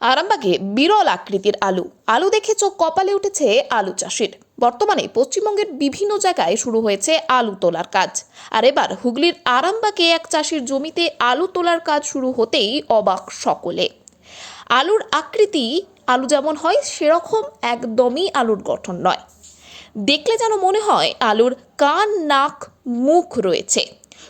আরামবাগে বিরল আকৃতির আলু। আলু দেখে চোখ কপালে উঠেছে আলু চাষির। বর্তমানে পশ্চিমবঙ্গের বিভিন্ন জায়গায় শুরু হয়েছে আলু তোলার কাজ। আর এবার হুগলির আরামবাগে এক চাষির জমিতে আলু তোলার কাজ শুরু হতেই অবাক সকলে। আলুর আকৃতি, আলু যেমন হয়, সেরকম একদমই আলুর গঠন নয়। দেখলে যেন মনে হয় আলুর কান, নাক, মুখ রয়েছে।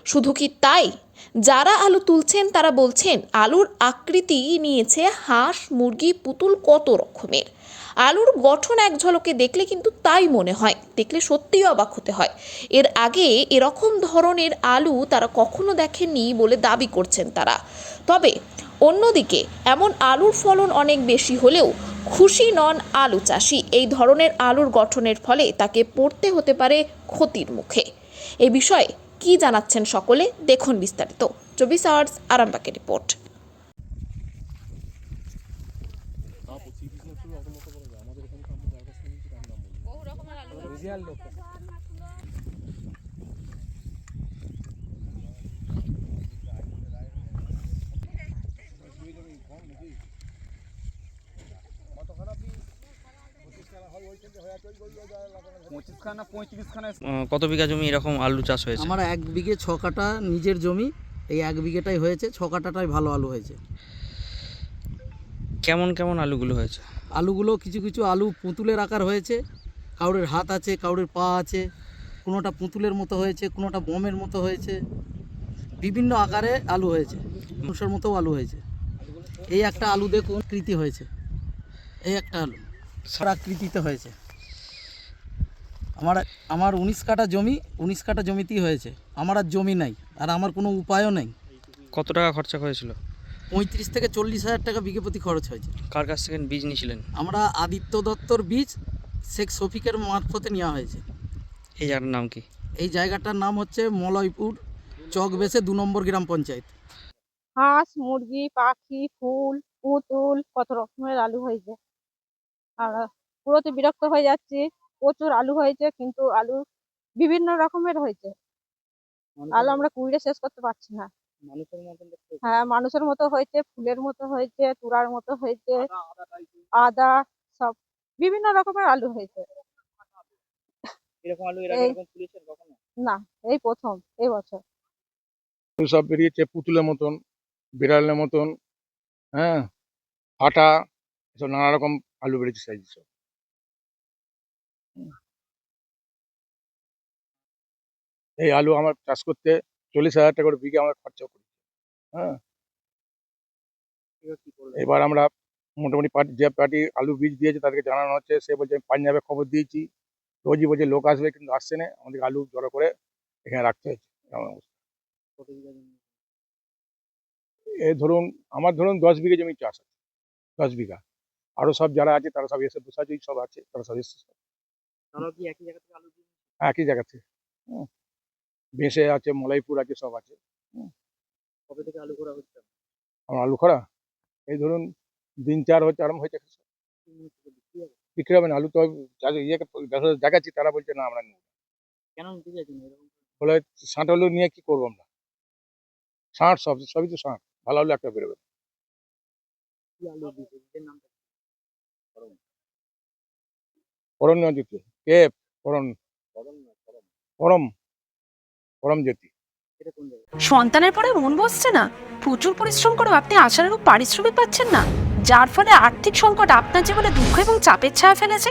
শুধু কি তাই? যারা আলু তুলছেন, তারা বলছেন, আলুর আকৃতি নিয়েছে হাঁস, মুরগি, পুতুল কত রকমের? আলুর গঠন এক ঝলকে দেখলে কিন্তু তাই মনে হয়, দেখলে সত্যিই অবাক হতে হয়। এর আগে এরকম ধরনের আলু তারা কখনো দেখেননি বলে দাবি করছেন তারা। তবে অন্যদিকে এমন আলুর ফলন অনেক বেশি হলেও খুশি নন আলু চাষি। এই ধরনের আলুর গঠনের ফলে তাকে পড়তে হতে পারে ক্ষতির মুখে। এ বিষয়ে কি জানাচ্ছেন সকলে দেখুন বিস্তারিত। চব্বিশ আওয়ার্স আরামবাগের রিপোর্ট। পঁচিশ খানা কত বিঘা জমি এরকম আলু চাষ হয়েছে? আমার এক বিঘে ছ কাটা নিজের জমি এই এক বিঘেটাই হয়েছে ছ কাটাটাই ভালো আলু হয়েছে। কেমন কেমন আলুগুলো হয়েছে? আলুগুলো কিছু কিছু আলু পুতুলের আকার হয়েছে। কাউরের হাত আছে কাউরের পা আছে কোনোটা পুতুলের মতো হয়েছে কোনোটা বমের মতো হয়েছে। বিভিন্ন আকারে আলু হয়েছে মানুষের মতো আলু হয়েছে। এই একটা আলু দেখুন কৃতি হয়েছে। এই একটা আলু। আকৃতিতে হয়েছে। আমার আমার উনিশ কাটা জমি উনিশ কাটা জমিতেই হয়েছে। আমার আর জমি নাই আর আমার কোনো উপায়ও নেই। কত টাকা খরচা হয়েছিল? পঁয়ত্রিশ থেকে চল্লিশ হাজার টাকা বিঘে প্রতি খরচ হয়েছে। কার কাছ থেকে বীজ নিয়েছিলেন আমরা আদিত্য দত্তর বীজ শেখ শফিকের মারফতে নেওয়া হয়েছে। এই জায়গাটার নাম কি? এই জায়গাটার নাম হচ্ছে মলয়পুর চক বেসে দু নম্বর গ্রাম পঞ্চায়েত। হাঁস মুরগি পাখি ফুল পুতুল কত রকমের আলু হয়েছে। আর পুরোতে বিরক্ত হয়ে যাচ্ছি। প্রচুর আলু হয়েছে কিন্তু আলু বিভিন্ন রকমের হয়েছে। আলু আমরা কুড়িয়ে শেষ করতে পারছি না। হ্যাঁ মানুষের মতো হয়েছে ফুলের মতো হয়েছে তুরার মতো হয়েছে আদা সব বিভিন্ন রকমের আলু হয়েছে। এরকম আলু এর আগে এই- এরকম তুলেছেন কখনো? না এই প্রথম এই বছর। সব বেরিয়েছে পুতুলের মতন বিড়ালের মতন হ্যাঁ ফাটা এসব নানা রকম আলু বেরিয়েছে সাইজ সব। এই আলু আমার চাষ করতে চল্লিশ হাজার টাকা করে বিঘে আমার খরচা করি হ্যাঁ। এবার আমরা মোটামুটি পার্টি যে পার্টি আলু বীজ দিয়েছে তাদেরকে জানানো হচ্ছে সে বলছে আমি পাঞ্জাবে খবর দিয়েছি। রোজই বলছে লোক আসবে কিন্তু আসছে না। আমাদেরকে আলু জড়ো করে এখানে রাখতে হয়েছে। এমন অবস্থা। এ ধরুন আমার ধরুন দশ বিঘে জমি চাষ আছে। দশ বিঘা। আরও সব যারা আছে তারা সব এসে বসাজই সব আছে তারা সব এসে সব একই জায়গা থেকে একই বেঁসে আছে মলাইপুর আছে সব আছে। কবে থেকে আলু করা হচ্ছে? আমার আলু খরা এই ধরুন দিন চার হচ্ছে আরম্ভ হয়েছে। বিক্রি হবে? না আলু তো ইয়েকে দেখাচ্ছি তারা বলছে না আমরা নেব না। কেন বলে ষাট আলু নিয়ে কি করব আমরা? ষাট সব সবই তো ষাট। ভালো আলু একটা বেরোবে কি আলু বীজের নাম জ্যোতি কে? করম করম জ্যোতি সন্তানের পরে মন বসছে না। প্রচুর পরিশ্রম করেও আপনি আশানুরূপ পারিশ্রমিক পাচ্ছেন না। যার ফলে আর্থিক সংকট আপনার জীবনে দুঃখ এবং চাপের ছায়া ফেলেছে।